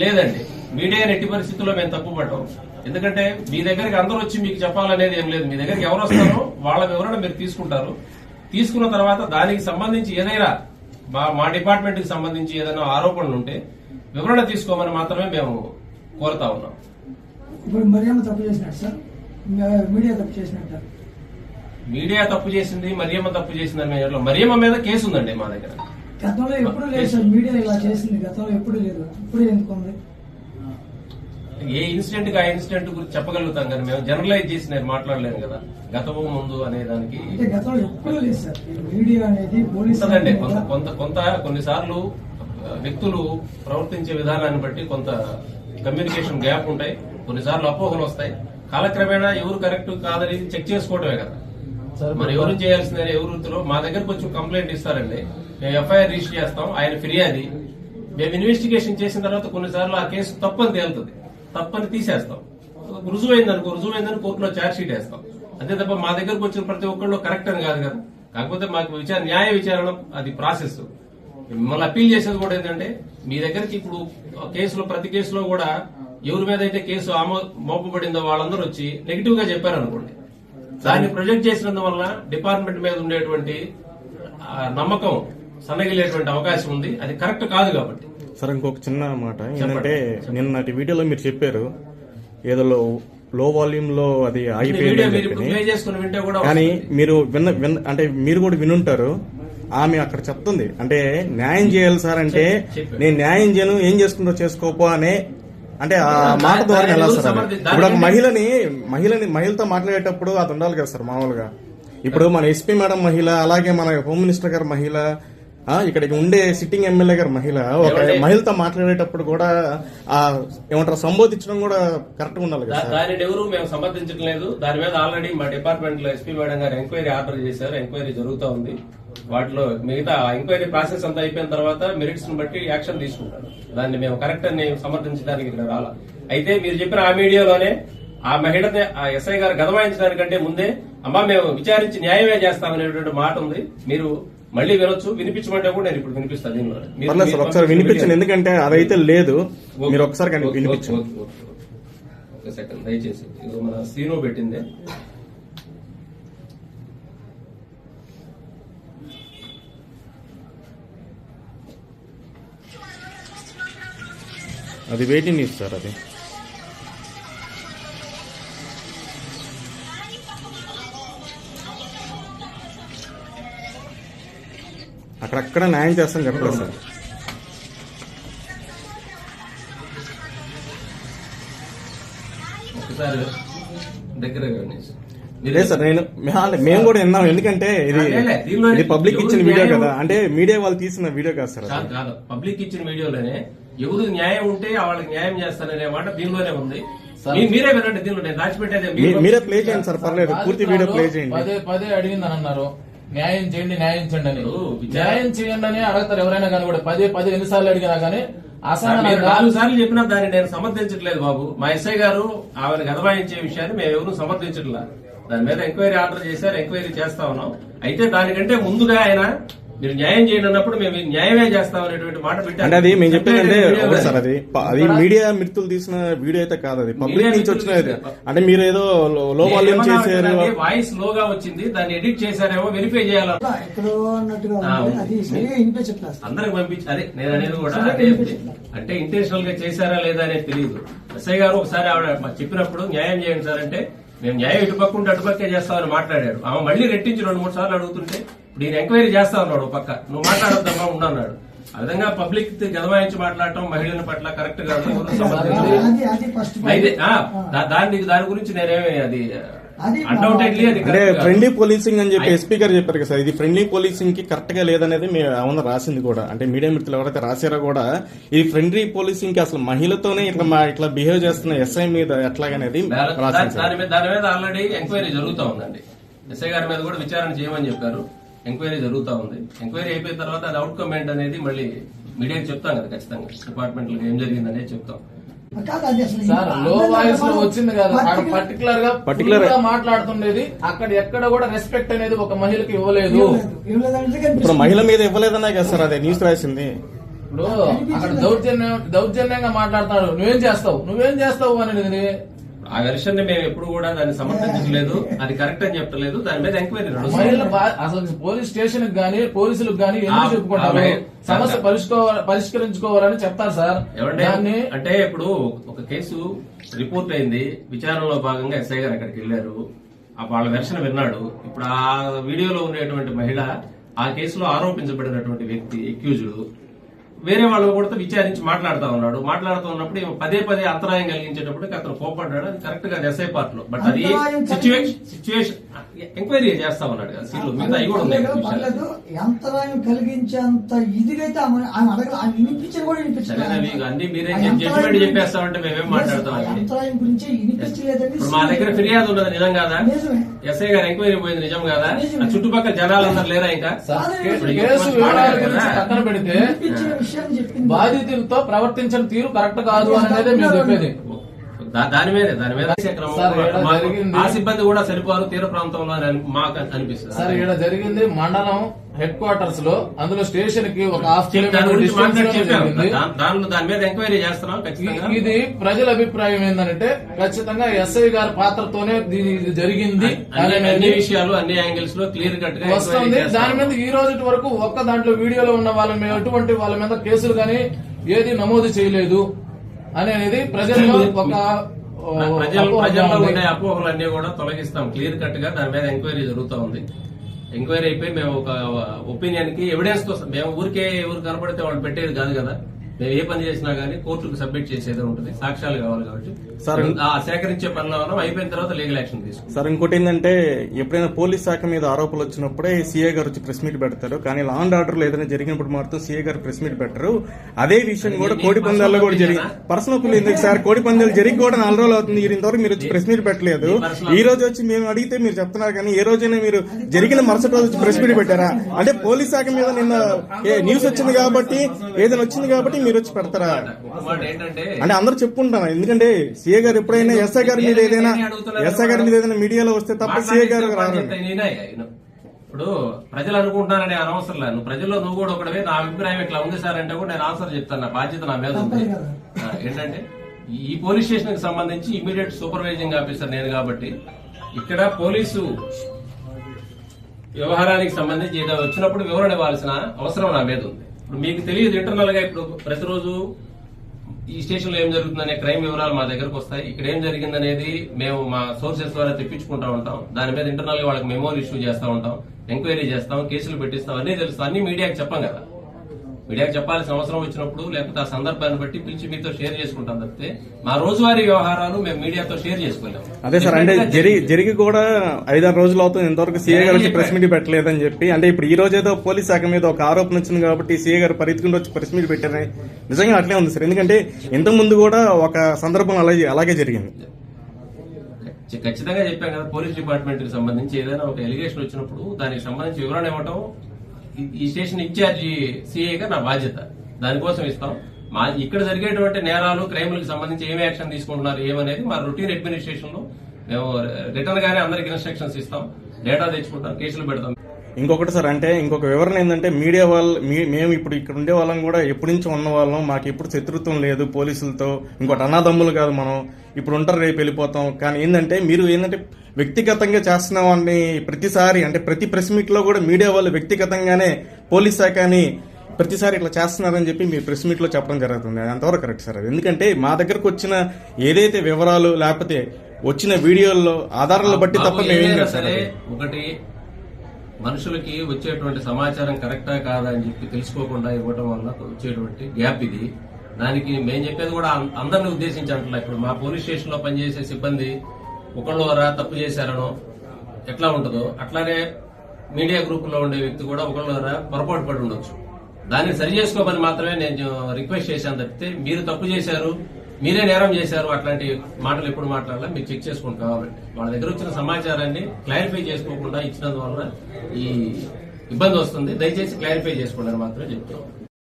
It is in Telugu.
లేదండి. మీడియా ఎట్టి పరిస్థితుల్లో మేము తప్పు పడ్డాం. ఎందుకంటే మీ దగ్గరికి అందరూ వచ్చి మీకు చెప్పాలనేది ఏం లేదు. మీ దగ్గరికి ఎవరు వస్తారో వాళ్ళ వివరణ మీరు తీసుకుంటారు. తీసుకున్న తర్వాత దానికి సంబంధించి ఏదైనా మా మా డిపార్ట్మెంట్కి సంబంధించి ఏదైనా ఆరోపణలు ఉంటే వివరణ తీసుకోమని మాత్రమే మేము కోరుతా ఉన్నాం. ఇప్పుడు మరియమ్మ తప్పు చేసినట్టు సార్? మీడియా తప్పు చేసినట్టు. మీడియా తప్పు చేసింది మరియమ్మ తప్పు చేసిందని మేము. మరియమ్మ మీద కేసు ఉందండి మా దగ్గర. గతంలో ఎప్పుడు లేదు సార్. మీడియా ఇలా చేసింది. గతంలో ఎప్పుడు లేదు. ఇప్పుడు ఎందుకు ఏ ఇన్సిడెంట్కి ఆ ఇన్సిడెంట్ గురించి చెప్పగలుగుతాం కానీ మేము జనరలైజ్ చేసి నేను మాట్లాడలేను కదా. గతము ముందు అనే దానికి మీడియా అనేది కొంత కొంత కొంత కొన్నిసార్లు వ్యక్తులు ప్రవర్తించే విధానాన్ని బట్టి కొంత కమ్యూనికేషన్ గ్యాప్ ఉంటాయి. కొన్నిసార్లు అపోహలు వస్తాయి. కాలక్రమేణా ఎవరు కరెక్ట్ కాదని చెక్ చేసుకోవడమే కదా. మరి ఎవరు చేయాల్సిందని ఎవరు వృత్తిలో మా దగ్గరకు వచ్చి కంప్లైంట్ ఇస్తారండి. మేము ఎఫ్ఐఆర్ రిజిస్టర్ చేస్తాం ఆయన ఫిర్యాది మేము ఇన్వెస్టిగేషన్ చేసిన తర్వాత కొన్నిసార్లు ఆ కేసు తప్పని తేలుతుంది. తప్పని తీసేస్తాం. రుజువైంది అనుకో రుజువైందని కోర్టులో ఛార్జ్ షీట్ వేస్తాం. అంతే తప్ప మా దగ్గరకు వచ్చిన ప్రతి ఒక్కళ్ళు కరెక్ట్ అని కాదు కదా. కాకపోతే మాకు విచారణ న్యాయ విచారణ అది ప్రాసెస్ మిమ్మల్ని అప్పీల్ చేసేది కూడా ఏంటంటే మీ దగ్గరికి ఇప్పుడు కేసులో ప్రతి కేసులో కూడా ఎవరి మీద అయితే కేసు ఆమో మోపబడిందో వాళ్ళందరూ వచ్చి నెగిటివ్గా చెప్పారు అనుకోండి దాన్ని ప్రొజెక్ట్ చేసినందువల్ల డిపార్ట్మెంట్ మీద ఉండేటువంటి నమ్మకం సన్నగిలేటువంటి అవకాశం ఉంది. అది కరెక్ట్ కాదు కాబట్టి. సార్ ఇంకొక చిన్న మాట ఏంటంటే నిన్నటి వీడియోలో మీరు చెప్పారు ఏదో లో వాల్యూమ్లో అది ఆగిపోయింది కానీ మీరు విన్న విన్న అంటే మీరు కూడా వినుంటారు ఆమె అక్కడ చెప్తుంది. అంటే న్యాయం చేయాలి సార్ అంటే. నేను న్యాయం చేయను ఏం చేసుకుంటో చేసుకోపో అనే అంటే ఆ మాట ద్వారా ఎలా సార్ ఇప్పుడు ఒక మహిళని మహిళని మహిళతో మాట్లాడేటప్పుడు అది ఉండాలి కదా సార్ మామూలుగా. ఇప్పుడు మన ఎస్పీ మేడం మహిళ అలాగే మన హోమ్ మినిస్టర్ గారు మహిళ ఇక్కడికి ఉండే సిట్టింగ్ ఎమ్మెల్యే గారు మహిళ ఒక? మహిళతో మాట్లాడేటప్పుడు కూడా ఆ ఏమంటారు సంబోధించడం కూడా కరెక్ట్గా ఉండాలి కదా దానిని ఎవరు మేము సమర్థించడం లేదు. దాని మీద ఆల్రెడీ మా డిపార్ట్మెంట్లో ఎస్పీ మేడం గారు ఎంక్వైరీ ఆర్డర్ చేశారు. ఎంక్వైరీ జరుగుతూ ఉంది. వాటిలో మిగతా ఎంక్వైరీ ప్రాసెస్ అంతా అయిపోయిన తర్వాత మెరిట్స్ని బట్టి యాక్షన్ తీసుకుంటారు. దాన్ని మేము కరెక్ట్ అని సమర్థించడానికి ఇక్కడ రాల. అయితే మీరు చెప్పిన ఆ మీడియాలోనే ఆ మహిళని ఆ ఎస్ఐ గారు గదవాయించడానికంటే ముందే అమ్మా మేము విచారించి న్యాయమే చేస్తామనేటువంటి మాట ఉంది. మీరు మళ్ళీ వినొచ్చు వినిపించమంటే కూడా నేను ఇప్పుడు వినిపిస్తాను. పర్లేదు సార్ ఒకసారి వినిపించండి. ఎందుకంటే అదైతే లేదు. మీరు ఒకసారి వినిపించండి. ఒక సెకండ్ దయచేసి. ఇది మన శ్రీను పెట్టింది. అది వెయిటింగ్ న్యూస్ సార్ అది. అక్కడక్కడ న్యాయం చేస్తాను చెప్పలేదు సార్. లేదు సార్ నేను మేము కూడా విన్నాం. ఎందుకంటే ఇది ఇది పబ్లిక్ ఇచ్చిన వీడియో కదా. అంటే మీడియా వాళ్ళు తీసిన వీడియో కదా సార్. కాదు పబ్లిక్ ఇచ్చిన వీడియోలోనే ఎవరు న్యాయం ఉంటే వాళ్ళకి న్యాయం చేస్తాననే మాట దీనిలోనే ఉంది. మీరే వినండి దీనిలో. నేను మీరే ప్లే చేయండి సార్ పర్లేదు. పూర్తి వీడియో ప్లే చేయండి. పదే పదే అడిగిందని అన్నారు. న్యాయం చేయండి న్యాయం చేయండి అని. న్యాయం చేయండి అని అడుగుతారు ఎవరైనా కానీ కూడా. పదే పదే ఎన్నిసార్లు అడిగినా కానీ అసహనంగా నాలుగు సార్లు చెప్పినా దాన్ని నేను సమర్థించట్లేదు బాబు. మా ఎస్ఐ గారు ఆమెను గదవాయించే విషయాన్ని మేము ఎవరు సమర్థించట్లా. దాని మీద ఎంక్వైరీ ఆర్డర్ చేశారు ఎంక్వైరీ చేస్తా ఉన్నాం. అయితే దానికంటే ముందుగా ఆయన మీరు న్యాయం చేయండి అన్నప్పుడు మేము న్యాయమే చేస్తాం అనేటువంటి మాట అంటే అది మేము చెప్పిందంటే ఒకటి సార్ అది అది మీడియా మిత్రులు తీసిన వీడియో అయితే కాదు అది. పబ్లిక్ నుంచి వచ్చిన. అంటే మీరు ఏదో లో వాల్యూమ్ చేశారు వాయిస్ లోగా వచ్చింది దాన్ని ఎడిట్ చేశారేమో వెరిఫై చేయాలి? అందరికి పంపించి అదే నేను అనేది కూడా. అంటే ఇంటెన్షనల్గా చేశారా లేదా అనేది తెలియదు ఎస్ఐ గారు ఒకసారి ఆవిడ మా- చెప్పినప్పుడు న్యాయం చేయండి సార్ అంటే మేము న్యాయం ఇటుపక్క ఉంటే అటుపక్కే చేస్తామని మాట్లాడాడు ఆమె మళ్ళీ రెట్టించి రెండు మూడు సార్లు అడుగుతుంటే ఇప్పుడు ఈయన ఎంక్వైరీ చేస్తా ఉన్నాడు పక్క. నువ్వు మాట్లాడొద్దమ్మా ఉండన్నాడు ఆ విధంగా పబ్లిక్ గదవాయించి మాట్లాడటం మహిళల పట్ల కరెక్ట్ ఫస్ట్ అయితే దాని దాని గురించి నేనేమి అది అంటే. ఫ్రెండ్లీ పోలీసింగ్ అని చెప్పి ఎస్పీ గారు చెప్పారు కదా సార్. ఇది ఫ్రెండ్లీ పోలీసింగ్కి కరెక్ట్గా లేదనేది మేము అవును రాసింది కూడా. అంటే మీడియా మిత్రులు ఎవరైతే రాశారో కూడా ఇది ఫ్రెండ్లీ పోలీసింగ్కి అసలు మహిళతోనే ఇట్లా మా ఇట్లా బిహేవ్ చేస్తున్న ఎస్ఐ మీద ఎట్లాగనేది దాని మీద ఆల్రెడీ ఎంక్వైరీ జరుగుతా ఉందండి. ఎస్ఐ గారి మీద కూడా విచారణ చేయమని చెప్పారు. ఎంక్వైరీ జరుగుతా ఉంది. ఎంక్వైరీ అయిపోయిన తర్వాత అది అవుట్కమ్ ఏంటనేది మళ్ళీ మీడియాకి చెప్తాం కదా ఖచ్చితంగా. డిపార్ట్మెంట్లో ఏం జరిగింది అనేది చెప్తాం కాదు అది అసలు సార్లో వాయిస్లో వచ్చింది కదా. పర్టికులర్గా full గా మాట్లాడుతుండేది. అక్కడ ఎక్కడ కూడా రెస్పెక్ట్ అనేది ఒక మహిళకి ఇవ్వలేదు. ఇప్పుడు. మహిళ మీద ఇవ్వలేదన్నా కదా సార్ అదే న్యూస్ రాసింది. ఇప్పుడు అక్కడ దౌర్జన్యం దౌర్జన్యంగా మాట్లాడుతున్నాడు నువ్వేం చేస్తావు? నువ్వేం చేస్తావు అనేది ఆ వెర్షన్ని మేము ఎప్పుడు కూడా దాన్ని సమర్థించలేదు అది కరెక్ట్ అని చెప్పలేదు దాని మీద ఎంక్వైరీ అసలు పోలీస్ స్టేషన్ గానీ పోలీసులకు గానీ ఎందుకు చెప్పుకుంటారు? సమస్య పరిష్కో- పరిష్కరించుకోవాలని చెప్తారు సార్. దాన్ని అంటే ఇప్పుడు ఒక కేసు రిపోర్ట్ అయింది. విచారణలో భాగంగా ఎస్ఐ గారు అక్కడికి వెళ్ళారు. వాళ్ళ వెర్షన్ విన్నాడు. ఇప్పుడు ఆ వీడియోలో ఉండేటువంటి మహిళ ఆ కేసులో ఆరోపించబడినటువంటి వ్యక్తి ఎక్యూజ్డ్ వేరే వాళ్ళు కూడా విచారించి మాట్లాడుతా ఉన్నాడు. మాట్లాడుతూ ఉన్నప్పుడు పదే పదే అంతరాయం కలిగించేటప్పటికి అతను కోపడ్డాడు. అది కరెక్ట్గా ఎస్ఐ పార్ట్లో. బట్ అది సిచ్యువేషన్ ఎంక్వైరీ చేస్తా ఉన్నాడు కదా సీట్లు మిగతా అవి కూడా ఉన్నాయి అంతరాయం కలిగించేంత ఇదిగైతే ఆమె అడగల ఆమె వినిపించని కూడా వినిపించలేదు. గురించి- ఇప్పుడు మా దగ్గర ఫిర్యాదు ఉన్నది నిజం కాదా. ఎస్ఐ గారు ఎంక్వైరీ పోయింది నిజం కాదా? చుట్టుపక్కల జనాలందరూ లేరా ఇంకా. పక్కన పెడితే బాధితులతో ప్రవర్తించిన తీరు కరెక్ట్ కాదు అనేది మేము చెప్పేది. దాని మీదే దాని మీద. ఆ సిబ్బంది కూడా సరిపోరు తీర ప్రాంతంలో మాకు అనిపిస్తుంది. సార్ ఇక్కడ జరిగింది. మండలం హెడ్ క్వార్టర్స్లో అందులో స్టేషన్కి ఒక హాఫ్ చెప్పి దాని మీద ఎంక్వైరీ చేస్తున్నాం ఇది ప్రజల అభిప్రాయం ఏంటంటే ఖచ్చితంగా ఎస్ఐ గారి పాత్రతోనే ఇది జరిగింది. అన్ని విషయాలు అన్ని యాంగిల్స్లో క్లియర్ కట్గా వస్తుంది. దాని. మీద ఈ రోజు వరకు ఒక్క దాంట్లో వీడియోలో ఉన్న వాళ్ళ మీద ఎటువంటి వాళ్ళ మీద కేసులు గాని ఏది నమోదు చేయలేదు. అనేది ప్రజల్లో ఒక ప్రజలు ప్రజల్లో. ఉండే అపోహలు అన్ని కూడా తొలగిస్తాం. క్లియర్ కట్గా దాని మీద ఎంక్వైరీ జరుగుతూ ఉంది ఎంక్వైరీ అయిపోయి మేము ఒక ఒపీనియన్కి ఎవిడెన్స్తో మేము ఊరికే ఎవరు కనపడితే వాళ్ళు పెట్టేది కాదు కదా. ఏ పని చేసినా గానీ కోర్టుకు సబ్మిట్ చేసేది ఉంటుంది. సాక్ష్యాలు కావాలి కాబట్టి. సార్, ఆ సేకరించే ఉన్నాం అయిపోయిన తర్వాత లీగల్ యాక్షన్ తీసుకుంటాం సార్ ఇంకోటి ఏంటంటే ఎప్పుడైనా పోలీస్ శాఖ మీద ఆరోపణలు వచ్చినప్పుడే సీఏ గారు వచ్చి ప్రెస్ మీట్ పెడతారు. కానీ లా అండ్ ఆర్డర్ ఏదైనా జరిగినప్పుడు మాత్రం సీఏ గారు ప్రెస్ మీట్ పెట్టరు. అదే విషయం కూడా కోడి పందాల్లో కూడా జరిగింది పర్సనల్ ఒపీనియన్ ఎందుకు సార్? కోడి పందాలు జరిగి కూడా నాలుగు రోజులు అవుతుంది. ఇంతవరకు మీరు వచ్చి ప్రెస్ మీట్ పెట్టలేదు. ఈ రోజు వచ్చి మేము అడిగితే మీరు చెప్తున్నారు కానీ ఏ రోజైనా మీరు జరిగిన మరుసటి రోజు వచ్చి ప్రెస్ మీట్ పెట్టారా? అంటే పోలీస్ శాఖ మీద నిన్న ఏ న్యూస్ వచ్చింది కాబట్టి ఏదైనా వచ్చింది కాబట్టి మీరు వచ్చి పెడతారా అంటే అందరూ చెప్పుకుంటాను ఎందుకంటే సీఏ గారు ఎప్పుడైనా ఎస్ఐ గారి మీద ఏదైనా ఎస్ఐ గారి మీద ఏదైనా మీడియాలో వస్తే తప్ప సీఏ గారు ఆయన. ఇప్పుడు ప్రజలు అనుకుంటున్నారని అనవసరం లేదు. నువ్వు ప్రజల్లో నువ్వు కూడా ఒకటివే నా అభిప్రాయం ఇట్లా ఉంది సార్ అంటే కూడా నేను ఆన్సర్ చెప్తాను. నా బాధ్యత నా మీద ఉంది. ఏంటంటే ఈ పోలీస్ స్టేషన్కి సంబంధించి ఇమీడియట్ సూపర్వైజింగ్ ఆఫీసర్ నేను కాబట్టి ఇక్కడ పోలీసు వ్యవహారానికి సంబంధించి ఏదో వచ్చినప్పుడు వివరణ ఇవ్వాల్సిన అవసరం నా మీద ఉంది. ఇప్పుడు మీకు తెలియదు ఇంటర్నల్గా ఇప్పుడు ప్రతిరోజు ఈ స్టేషన్లో ఏం జరుగుతుందనే క్రైమ్ వివరాలు మా దగ్గరకు వస్తాయి. ఇక్కడ ఏం జరిగిందనేది మేము మా సోర్సెస్ ద్వారా తెప్పించుకుంటా ఉంటాం. దాని మీద ఇంటర్నల్గా వాళ్ళకి మెమోరీ ఇష్యూ చేస్తా ఉంటాం ఎంక్వైరీ చేస్తాం కేసులు పెట్టిస్తాం అన్ని తెలుస్తాం. అన్ని మీడియాకి చెప్పం కదా. మీడియాకి చెప్పాల్సిన అవసరం వచ్చినప్పుడు లేకపోతే ఆ సందర్భాన్ని బట్టి పిలిచి మీతో షేర్ చేసుకుంటాం తప్పితే మా రోజువారీ వ్యవహారాలు మేము మీడియాతో షేర్ చేసుకోలేము. అదే సార్ అంటే జరిగి జరిగి కూడా ఐదారు రోజులు అవుతుంది. ఇంతవరకు సీఏ గారు వచ్చి ప్రెస్ మీట్ పెట్టలేదని చెప్పి అంటే ఇప్పుడు ఈ రోజు ఏదో పోలీస్ శాఖ మీద ఒక ఆరోపణ వచ్చింది కాబట్టి సీఏ గారు పరిగెత్తుకుంటూ వచ్చి ప్రెస్ మీట్ పెట్టారని నిజంగా అట్లే ఉంది సార్. ఎందుకంటే ఇంతకు ముందు కూడా ఒక సందర్భం అలాగే అలాగే జరిగింది. ఖచ్చి- ఖచ్చితంగా చెప్పాం కదా పోలీస్ డిపార్ట్మెంట్కి సంబంధించి ఏదైనా ఒక ఎలిగేషన్ వచ్చినప్పుడు దానికి సంబంధించి వివరణ ఇవ్వటం ఈ- స్టేషన్ ఇన్ఛార్జి సిఐగా నా బాధ్యత. దానికోసం ఇస్తాం. మా ఇక్కడ జరిగేటువంటి నేరాలు క్రైములకు సంబంధించి ఏమి యాక్షన్ తీసుకుంటున్నారు ఏమనేది మా రొటీన్ అడ్మినిస్ట్రేషన్లో మేము రిటర్న్ గానే అందరికి ఇన్స్ట్రక్షన్స్ ఇస్తాం. డేటా తెచ్చుకుంటాం కేసులు పెడతాం. ఇంకొకటి సార్ అంటే ఇంకొక వివరణ ఏంటంటే మీడియా వాళ్ళు మీ- మేము ఇప్పుడు ఇక్కడ ఉండే వాళ్ళం కూడా ఎప్పటి నుంచి ఉన్న వాళ్ళం. మాకు ఎప్పుడు శత్రుత్వం లేదు పోలీసులతో. ఇంకోటి అన్నదమ్ములు కాదు మనం. ఇప్పుడు ఉంటారు రేపు వెళ్ళిపోతాం. కానీ ఏంటంటే మీరు ఏంటంటే వ్యక్తిగతంగా చేస్తున్నామని ప్రతిసారి అంటే ప్రతి ప్రెస్ మీట్లో కూడా మీడియా వాళ్ళు వ్యక్తిగతంగానే పోలీస్ శాఖని ప్రతిసారి ఇట్లా చేస్తున్నారని చెప్పి మీ ప్రెస్ మీట్లో చెప్పడం జరుగుతుంది. అంతవరకు కరెక్ట్ సార్. ఎందుకంటే మా దగ్గరకు వచ్చిన ఏదైతే వివరాలు లేకపోతే వచ్చిన వీడియోల్లో ఆధారాలు బట్టి తప్ప మేమేం సరే ఒకటి మనుషులకి వచ్చేటువంటి సమాచారం కరెక్టా కాదా అని చెప్పి తెలుసుకోకుండా ఇవ్వటం వల్ల వచ్చేటువంటి గ్యాప్ ఇది. దానికి మేము చెప్పేది కూడా అందరిని ఉద్దేశించి అంటున్నా ఇప్పుడు మా పోలీస్ స్టేషన్లో పనిచేసే సిబ్బంది ఒకళ్ళు రా తప్పు చేశారనో ఎట్లా ఉంటుందో అట్లానే మీడియా గ్రూప్లో ఉండే వ్యక్తి కూడా ఒకళ్ళు రా పొరపాటు పడి ఉండొచ్చు. దాన్ని సరి చేసుకోమని మాత్రమే నేను రిక్వెస్ట్ చేశాను తప్పితే మీరు తప్పు చేశారు మీరే నేరం చేశారు అట్లాంటి మాటలు ఎప్పుడు మాట్లాడాలా మీరు చెక్ చేసుకోండి కావాలంటే వాళ్ళ దగ్గర వచ్చిన సమాచారాన్ని క్లారిఫై చేసుకోకుండా ఇచ్చినందువల్ల ఈ ఇబ్బంది వస్తుంది. దయచేసి క్లారిఫై చేసుకోండి అని మాత్రమే చెప్తున్నాం.